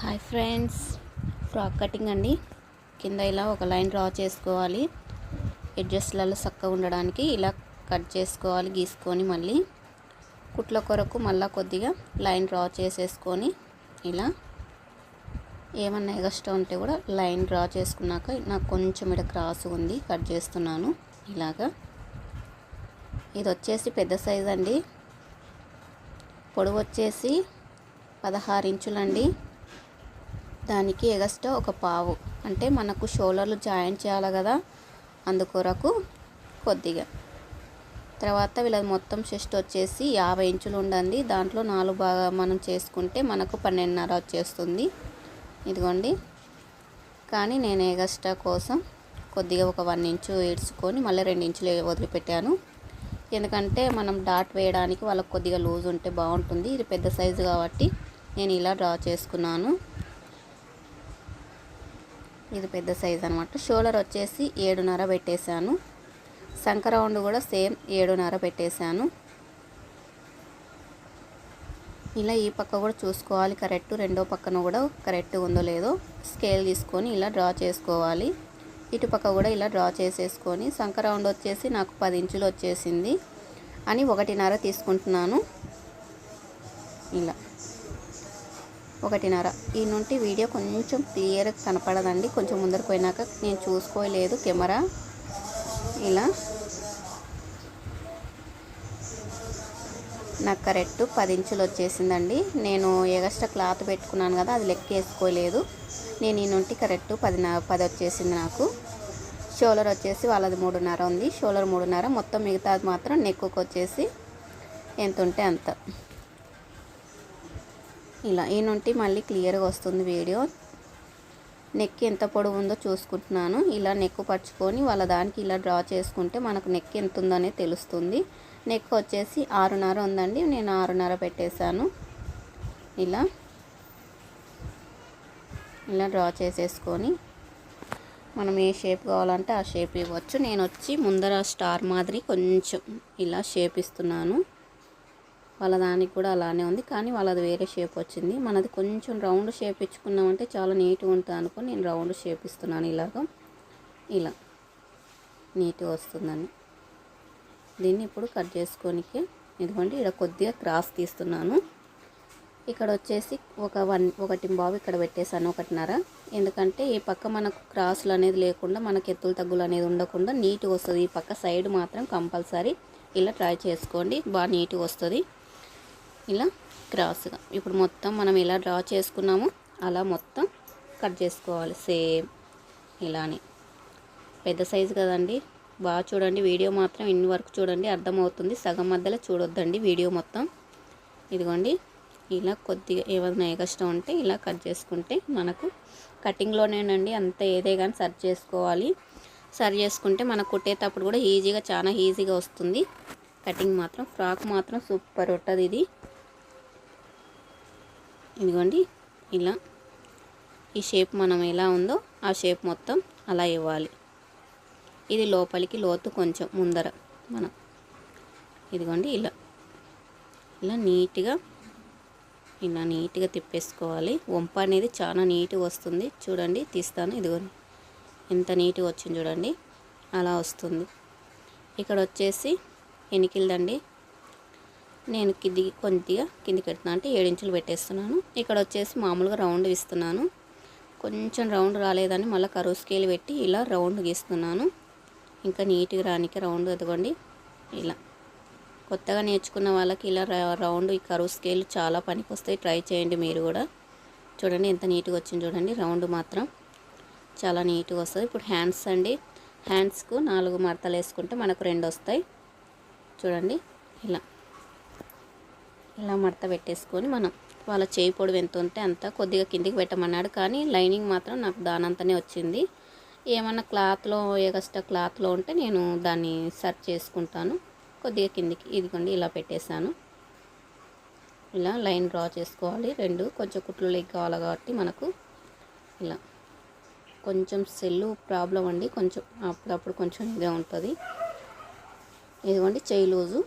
Hi friends frock cutting అండి. కింద ఇలా ఒక లైన్ డ్రా చేసుకోవాలి. ఎడ్జస్ట్లలో చక్కగా ఉండడానికి ఇలా కట్ చేసుకోవాలి గీసుకొని మళ్ళీ. కుట్ల కొరకు మళ్ళీ కొద్దిగా లైన్ డ్రా చేసేసుకొని ఇలా. ఏమన్నా ఎగస్ట్రా ఉంటే కూడా లైన్ డ్రా చేసుకున్నాక నాకు కొంచెం ఇక్కడ క్రాస్ ఉంది కట్ చేస్తున్నాను ఇలాగా. ఇది వచ్చేసి పెద్ద సైజ్ అండి. పొడవు వచ్చేసి పదహారు ఇంచులండి. దానికి ఎగస్ట్రా ఒక పావు. అంటే మనకు షోల్డర్లు జాయిన్ చేయాలి కదా అందుకొరకు కొద్దిగా. తర్వాత వీళ్ళది మొత్తం చెస్ట్ వచ్చేసి యాభై ఇంచులు ఉండండి దాంట్లో నాలుగు బాగా మనం చేసుకుంటే మనకు పన్నెండున్నర వచ్చేస్తుంది. ఇదిగోండి. కానీ నేను ఎగస్ట్రా కోసం కొద్దిగా ఒక వన్ ఇంచు ఏడ్చుకొని మళ్ళీ రెండు ఇంచులు వదిలిపెట్టాను. ఎందుకంటే మనం డాట్ వేయడానికి వాళ్ళకి కొద్దిగా లూజ్ ఉంటే బాగుంటుంది. ఇది పెద్ద సైజు కాబట్టి నేను ఇలా డ్రా చేసుకున్నాను. ఇది పెద్ద సైజ్ అనమాట షోల్డర్ వచ్చేసి ఏడున్నర పెట్టేశాను. సంక రౌండ్ కూడా సేమ్ ఏడున్నర పెట్టేశాను. ఇలా ఈ పక్క కూడా చూసుకోవాలి. కరెక్ట్ రెండో పక్కన కూడా కరెక్ట్ ఉందో లేదో స్కేల్ తీసుకొని ఇలా డ్రా చేసుకోవాలి. ఇటు పక్క కూడా ఇలా డ్రా చేసేసుకొని సంక రౌండ్ వచ్చేసి నాకు పది ఇంచులు వచ్చేసింది. అని ఒకటిన్నర తీసుకుంటున్నాను. ఇలా. ఒకటిన్నర. ఈ నుండి వీడియో కొంచెం క్లియర్గా కనపడదండి. కొంచెం ముందరకు పోయినాక నేను చూసుకోలేదు కెమెరా. ఇలా. నాకు కరెక్ట్ పది ఇంచులు వచ్చేసిందండి. నేను ఎగస్ట్రా క్లాత్ పెట్టుకున్నాను కదా అది లెక్క వేసుకోలేదు. నేను ఈ నుండి కరెక్ట్ పది పది వచ్చేసింది నాకు. షోలర్ వచ్చేసి వాళ్ళది మూడున్నర ఉంది. షోలర్ మూడున్నర. మొత్తం మిగతాది మాత్రం నెక్కుకు వచ్చేసి ఎంత ఉంటే అంత. ఇలా ఈ నుండి మళ్ళీ క్లియర్గా వస్తుంది వీడియో. నెక్ ఎంత పొడవు ఉందో చూసుకుంటున్నాను. ఇలా నెక్ పరుచుకొని వాళ్ళ దానికి ఇలా డ్రా చేసుకుంటే మనకు నెక్ ఎంత ఉందనే అనేది తెలుస్తుంది. నెక్ వచ్చేసి ఆరున్నర ఉందండి. నేను ఆరున్నర పెట్టేశాను. ఇలా. ఇలా డ్రా చేసేసుకొని మనం ఏ షేప్ కావాలంటే ఆ షేప్ ఇవ్వచ్చు. నేను వచ్చి ముందర స్టార్ మాదిరి కొంచెం ఇలా షేప్ ఇస్తున్నాను. వాళ్ళ దానికి కూడా అలానే ఉంది. కానీ వాళ్ళది వేరే షేప్ వచ్చింది. మనది కొంచెం రౌండ్ షేప్ ఇచ్చుకున్నామంటే చాలా నీట్గా ఉంటుంది అనుకుని నేను రౌండ్ షేప్ ఇస్తున్నాను ఇలాగ. ఇలా నీట్గా వస్తుందని. దీన్ని ఇప్పుడు కట్ చేసుకోనికి ఇదిగోండి ఇక్కడ కొద్దిగా క్రాస్ తీస్తున్నాను. ఇక్కడ వచ్చేసి ఒక వన్ ఒకటి బాబు ఇక్కడ పెట్టేశాను ఒకటిన్నర. ఎందుకంటే ఈ పక్క మనకు క్రాసులు అనేది లేకుండా మనకు ఎత్తులు తగ్గులు అనేది ఉండకుండా నీట్గా వస్తుంది. ఈ పక్క సైడ్ మాత్రం కంపల్సరీ ఇలా ట్రై చేసుకోండి. బాగా నీట్గా వస్తుంది. ఇలా క్రాస్గా. ఇప్పుడు మొత్తం మనం ఎలా డ్రా చేసుకున్నామో. అలా మొత్తం కట్ చేసుకోవాలి. సేమ్ ఇలానే. పెద్ద సైజు కదండి. బాగా చూడండి. వీడియో మాత్రం ఇన్ని వరకు చూడండి. అర్థమవుతుంది. సగం మధ్యలో చూడొద్దండి. వీడియో మొత్తం ఇదిగోండి. ఇలా కొద్దిగా ఏమైనా ఎగస్ట్రా ఉంటే ఇలా కట్ చేసుకుంటే మనకు కటింగ్లోనేనండి అంత ఏదే కానీ సర్చ్ చేసుకోవాలి. సరి చేసుకుంటే మనకు కుట్టేటప్పుడు కూడా ఈజీగా చాలా ఈజీగా వస్తుంది. కటింగ్ మాత్రం ఫ్రాక్ మాత్రం సూపర్ ఉంటుంది ఇది. ఇదిగోండి ఇలా. ఈ షేప్ మనం ఎలా ఉందో ఆ షేప్ మొత్తం అలా ఇవ్వాలి. ఇది లోపలికి లోతు కొంచెం ముందర మనం. ఇదిగోండి ఇలా. ఇలా నీట్గా ఇలా నీట్గా తిప్పేసుకోవాలి. వంప అనేది చాలా నీట్గా వస్తుంది. చూడండి తీస్తాను ఇదిగోండి. ఎంత నీట్గా వచ్చింది చూడండి అలా వస్తుంది. ఇక్కడ వచ్చేసి ఎనికిల్దండి నేను కింది కొద్దిగా కిందికి పెడుతున్నా. అంటే ఏడించులు పెట్టేస్తున్నాను. ఇక్కడ వచ్చేసి మామూలుగా రౌండ్ ఇస్తున్నాను. కొంచెం రౌండ్ రాలేదని మళ్ళీ కరువు స్కేల్ పెట్టి ఇలా రౌండ్ గీస్తున్నాను. ఇంకా నీట్గా రానికి రౌండ్ ఎదగండి ఇలా. కొత్తగా నేర్చుకున్న వాళ్ళకి ఇలా రౌండ్ ఈ కరువు స్కేల్ చాలా పనికి వస్తాయి ట్రై చేయండి మీరు కూడా. చూడండి ఎంత నీట్గా వచ్చింది చూడండి. రౌండ్ మాత్రం చాలా నీట్గా వస్తుంది. ఇప్పుడు హ్యాండ్స్ అండి. హ్యాండ్స్కు నాలుగు మడతలు వేసుకుంటే మనకు రెండు వస్తాయి. చూడండి. ఇలా. ఇలా మడత పెట్టేసుకొని మనం వాళ్ళ చేయి పొడవు ఎంత ఉంటే అంత కొద్దిగా కిందికి పెట్టమన్నాడు. కానీ లైనింగ్ మాత్రం నాకు దానంతనే వచ్చింది. ఏమన్నా క్లాత్లో ఎగస్ట్రా క్లాత్లో ఉంటే నేను దాన్ని సర్చ్ చేసుకుంటాను. కొద్దిగా కిందికి ఇదిగోండి ఇలా పెట్టేశాను. ఇలా లైన్ డ్రా చేసుకోవాలి. రెండు కొంచెం కుట్లు లెగ్ కావాలి కాబట్టి మనకు ఇలా కొంచెం సెల్లు ప్రాబ్లం అండి. కొంచెం అప్పుడప్పుడు కొంచెం ఇదే ఉంటుంది. ఇదిగోండి చేయి లూజు.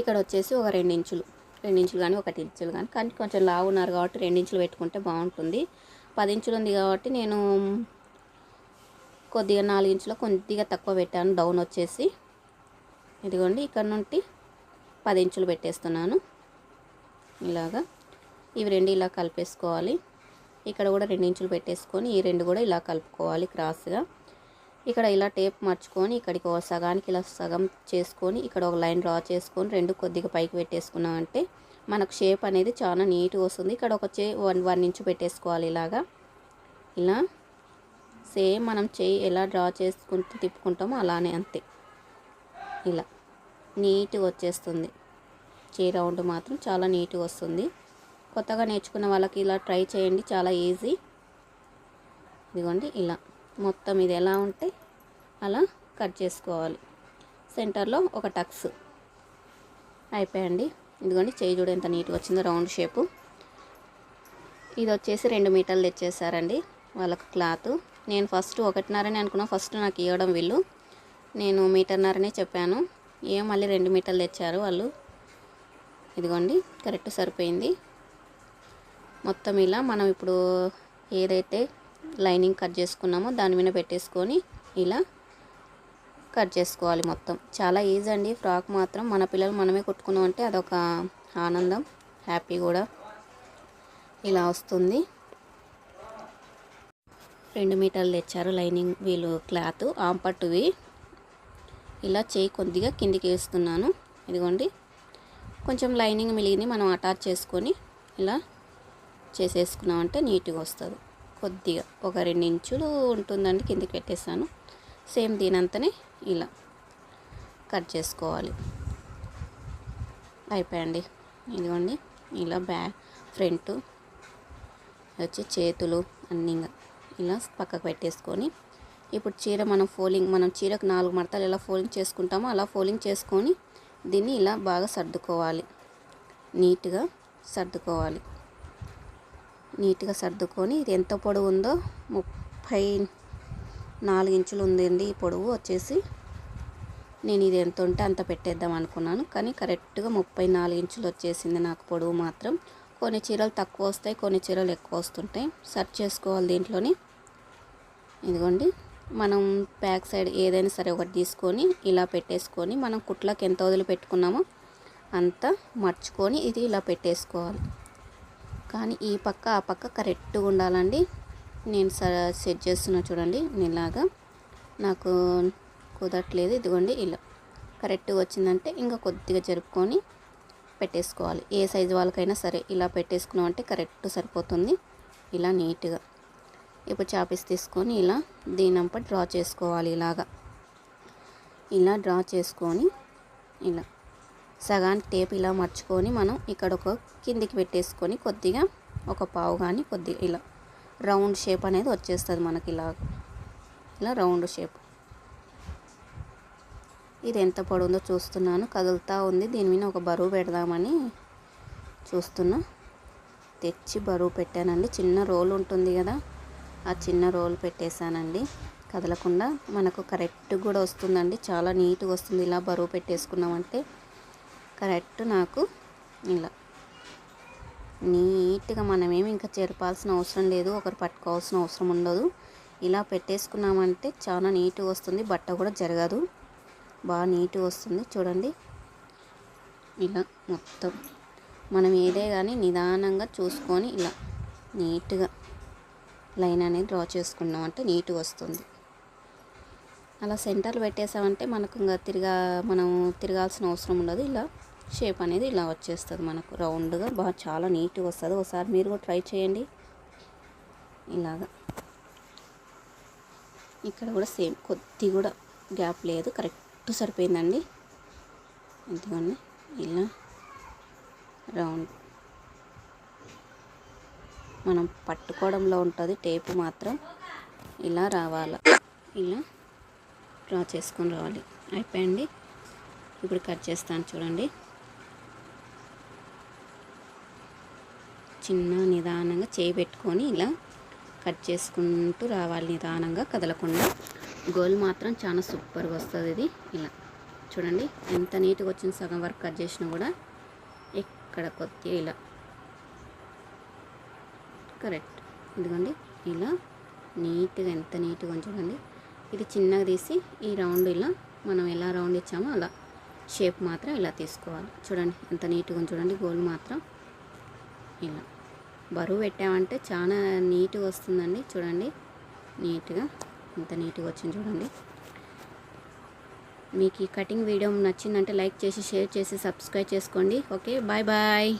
ఇక్కడ వచ్చేసి ఒక రెండించులు. ఇంచులు రెండు ఇంచులు కానీ ఒకటి ఇంచులు కానీ కానీ కొంచెం లావు ఉన్నారు కాబట్టి రెండు ఇంచులు పెట్టుకుంటే బాగుంటుంది. పది ఇంచులు ఉంది కాబట్టి నేను కొద్దిగా నాలుగు ఇంచులు కొద్దిగా తక్కువ పెట్టాను. డౌన్ వచ్చేసి. ఇదిగోండి ఇక్కడ నుండి పది ఇంచులు పెట్టేస్తున్నాను. ఇలాగా. ఇవి రెండు ఇలా కలిపేసుకోవాలి. ఇక్కడ కూడా రెండు ఇంచులు పెట్టేసుకొని ఈ రెండు కూడా ఇలా కలుపుకోవాలి క్రాస్గా. ఇక్కడ ఇలా టేప్ మర్చుకొని ఇక్కడికి ఒక సగానికి ఇలా సగం చేసుకొని ఇక్కడ ఒక లైన్ డ్రా చేసుకొని రెండు కొద్దిగా పైకి పెట్టేసుకున్నామంటే మనకు షేప్ అనేది చాలా నీట్గా వస్తుంది. ఇక్కడ ఒక చే వన్ వన్ ఇంచు పెట్టేసుకోవాలి ఇలాగా. ఇలా సేమ్ మనం చేయి ఎలా డ్రా చేసుకుంటూ తిప్పుకుంటామో అలానే అంతే. ఇలా నీట్గా వచ్చేస్తుంది. చేయి రౌండ్ మాత్రం చాలా నీట్గా వస్తుంది. కొత్తగా నేర్చుకున్న వాళ్ళకి ఇలా ట్రై చేయండి చాలా ఈజీ. ఇదిగోండి ఇలా. మొత్తం ఇది ఎలా ఉంటే అలా కట్ చేసుకోవాలి. సెంటర్లో ఒక టక్స్ అయిపోయండి. ఇదిగోండి చేయి చూడు ఎంత నీట్గా వచ్చిందో రౌండ్ షేపు. ఇది వచ్చేసి రెండు మీటర్లు తెచ్చేసారండి వాళ్ళకు క్లాత్. నేను ఫస్ట్ ఒకటిన్నరని అనుకున్నా ఫస్ట్ నాకు ఇవ్వడం వీళ్ళు. నేను మీటర్న్నరనే చెప్పాను. ఏం మళ్ళీ రెండు మీటర్లు తెచ్చారు వాళ్ళు? ఇదిగోండి కరెక్ట్ సరిపోయింది. మొత్తం ఇలా మనం ఇప్పుడు ఏదైతే లైనింగ్ కట్ చేసుకున్నామో. దాని మీద పెట్టేసుకొని ఇలా కట్ చేసుకోవాలి మొత్తం. చాలా ఈజీ అండి ఫ్రాక్ మాత్రం. మన పిల్లలు మనమే కుట్టుకున్నాం అంటే అదొక ఆనందం. హ్యాపీ కూడా ఇలా వస్తుంది. రెండు మీటర్లు తెచ్చారు లైనింగ్ వీళ్ళు క్లాత్. ఆంపట్టువి ఇలా చేయి కొద్దిగా కిందికి వేస్తున్నాను. ఇదిగోండి. కొంచెం లైనింగ్ మిలిగింది మనం అటాచ్ చేసుకొని ఇలా చేసేసుకున్నామంటే నీట్గా వస్తుంది. కొద్దిగా ఒక రెండు ఇంచులు ఉంటుందండి కిందికి పెట్టేసాను సేమ్ దీనంతనే ఇలా కట్ చేసుకోవాలి. అయిపోయండి ఇదిగోండి ఇలా బ్యా ఫ్రంట్ వచ్చి చేతులు అన్నీ ఇలా పక్కకు పెట్టేసుకొని ఇప్పుడు చీర మనం ఫోలింగ్ మనం చీరకు నాలుగు మడతలు ఎలా ఫోలింగ్ చేసుకుంటామో అలా ఫోలింగ్ చేసుకొని దీన్ని ఇలా బాగా సర్దుకోవాలి. నీట్గా సర్దుకోవాలి. నీట్గా సర్దుకొని ఇది ఎంత పొడవు ఉందో ముప్పై నాలుగు ఇంచులు ఉందండి ఈ పొడవు వచ్చేసి. నేను ఇది ఎంత ఉంటే అంత పెట్టేద్దాం అనుకున్నాను. కానీ కరెక్ట్గా ముప్పై నాలుగు ఇంచులు వచ్చేసింది నాకు పొడవు మాత్రం. కొన్ని చీరలు తక్కువ వస్తాయి కొన్ని చీరలు ఎక్కువ వస్తుంటాయి. సెర్చ్ చేసుకోవాలి దీంట్లోని. ఇదిగోండి. మనం బ్యాక్ సైడ్ ఏదైనా సరే ఒకటి తీసుకొని ఇలా పెట్టేసుకొని మనం కుట్లకు ఎంత వదిలి పెట్టుకున్నామో అంత మర్చుకొని ఇది ఇలా పెట్టేసుకోవాలి. కానీ ఈ పక్క ఆ పక్క కరెక్ట్గా ఉండాలండి. నేను సెట్ చేస్తున్నా చూడండి ఇలాగా నాకు కుదరట్లేదు ఇదిగోండి ఇలా. కరెక్ట్గా వచ్చిందంటే ఇంకా కొద్దిగా జరుపుకొని పెట్టేసుకోవాలి. ఏ సైజు వాళ్ళకైనా సరే ఇలా పెట్టేసుకున్నాం అంటే కరెక్ట్ సరిపోతుంది. ఇలా నీట్గా. ఇప్పుడు చాపీస్ తీసుకొని ఇలా దీనంపై డ్రా చేసుకోవాలి ఇలాగా. ఇలా డ్రా చేసుకొని ఇలా. సగానికి టేప్ ఇలా మర్చుకొని మనం ఇక్కడ ఒక కిందికి పెట్టేసుకొని కొద్దిగా ఒక పావు కానీ కొద్దిగా ఇలా రౌండ్ షేప్ అనేది వచ్చేస్తుంది మనకి ఇలా. ఇలా రౌండ్ షేప్. ఇది ఎంత పొడుందో చూస్తున్నాను. కదులుతూ ఉంది. దీని మీద ఒక బరువు పెడదామని చూస్తున్నా. తెచ్చి బరువు పెట్టానండి. చిన్న రోల్ ఉంటుంది కదా. ఆ చిన్న రోల్ పెట్టేశానండి. కదలకుండా మనకు కరెక్ట్ కూడా వస్తుందండి. చాలా నీట్గా వస్తుంది. ఇలా బరువు పెట్టేసుకున్నామంటే కరెక్ట్ నాకు. ఇలా. నీట్గా మనమేమి ఇంకా చెరపాల్సిన అవసరం లేదు ఒకరు పట్టుకోవాల్సిన అవసరం ఉండదు. ఇలా పెట్టేసుకున్నామంటే చాలా నీట్గా వస్తుంది బట్ట కూడా జరగదు. బాగా నీట్గా వస్తుంది చూడండి. ఇలా మొత్తం. మనం ఏదే కానీ నిదానంగా చూసుకొని ఇలా నీట్గా లైన్ అనేది డ్రా చేసుకున్నాం అంటే నీట్గా వస్తుంది. అలా సెంటర్లు పెట్టేసామంటే మనకు ఇంకా తిరగా మనం తిరగాల్సిన అవసరం ఉండదు. ఇలా షేప్ అనేది ఇలా వచ్చేస్తుంది మనకు. రౌండ్గా బాగా చాలా నీట్గా వస్తుంది. ఒకసారి మీరు కూడా ట్రై చేయండి. ఇలాగా. ఇక్కడ కూడా సేమ్ కొద్ది కూడా గ్యాప్ లేదు. కరెక్ట్ సరిపోయిందండి. ఎందుకండి ఇలా రౌండ్. మనం పట్టుకోవడంలో ఉంటుంది టేపు మాత్రం. ఇలా రావాలి. ఇలా డ్రా చేసుకొని రావాలి. అయిపోయండి ఇప్పుడు కట్ చేస్తాను చూడండి. చిన్న నిదానంగా చేయి పెట్టుకొని ఇలా కట్ చేసుకుంటూ రావాలి నిదానంగా కదలకుండా. గోల్ మాత్రం చాలా సూపర్గా వస్తుంది ఇది. ఇలా చూడండి. ఎంత నీట్గా వచ్చిన సగం వరకు కట్ చేసినా కూడా ఇక్కడ కొద్దిగా ఇలా. కరెక్ట్. ఇదిగోండి. ఇలా నీట్గా ఎంత నీట్గా చూడండి. ఇది చిన్నగా తీసి ఈ రౌండ్ ఇలా మనం ఎలా రౌండ్ ఇచ్చామో అలా షేప్ మాత్రం ఇలా తీసుకోవాలి. చూడండి ఎంత నీట్గా చూడండి గోల్ మాత్రం ఇలా. బరువు పెట్టామంటే చాలా నీట్గా వస్తుందండి. చూడండి నీట్గా ఎంత నీట్గా వచ్చింది చూడండి. మీకు ఈ కటింగ్ వీడియో నచ్చిందంటే లైక్ చేసి షేర్ చేసి సబ్స్క్రైబ్ చేసుకోండి. Okay bye bye.